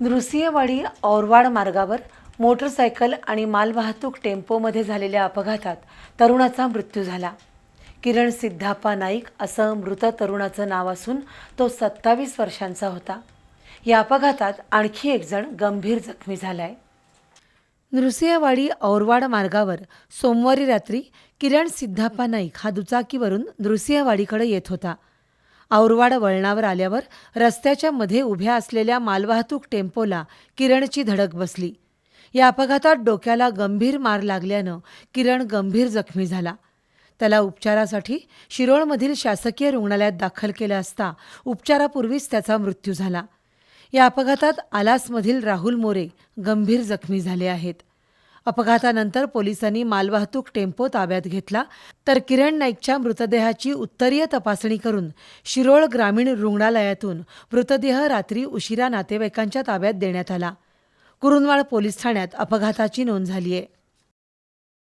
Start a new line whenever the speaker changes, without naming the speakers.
नृसिंहवाडी औरवाड मार्गावर मोटरसायकल आणि मालवाहतूक टेम्पोमध्ये झालेल्या अपघातात तरुणाचा मृत्यू झाला. किरण सिद्धाप्पा नाईक असं मृत तरुणाचं नाव असून तो सत्तावीस वर्षांचा होता. या अपघातात आणखी एक जण गंभीर जखमी झालाय. नृसिंहवाडी औरवाड मार्गावर सोमवारी रात्री किरण सिद्धाप्पा नाईक हा दुचाकीवरून नृसिंहवाडीकडे येत होता. औरवाड वळणावर आल्यावर रस्त्याच्या मध्ये उभ्या असलेल्या मालवाहतूक टेम्पोला किरणची धडक बसली. या अपघातात डोक्याला गंभीर मार लागल्यानं किरण गंभीर जखमी झाला. त्याला उपचारासाठी शिरोळमधील शासकीय रुग्णालयात दाखल केलं असता उपचारापूर्वीच त्याचा मृत्यू झाला. या अपघातात आलासमधील राहुल मोरे गंभीर जखमी झाले आहेत. अपघातानंतर पोलिसांनी मालवाहतूक टेम्पो ताब्यात घेतला. तर किरण नाईकच्या मृतदेहाची उत्तरीय तपासणी करून शिरोळ ग्रामीण रुग्णालयातून मृतदेह रात्री उशिरा नातेवाईकांच्या ताब्यात देण्यात आला. कुरुंदवाड पोलीस ठाण्यात अपघाताची नोंद झाली आहे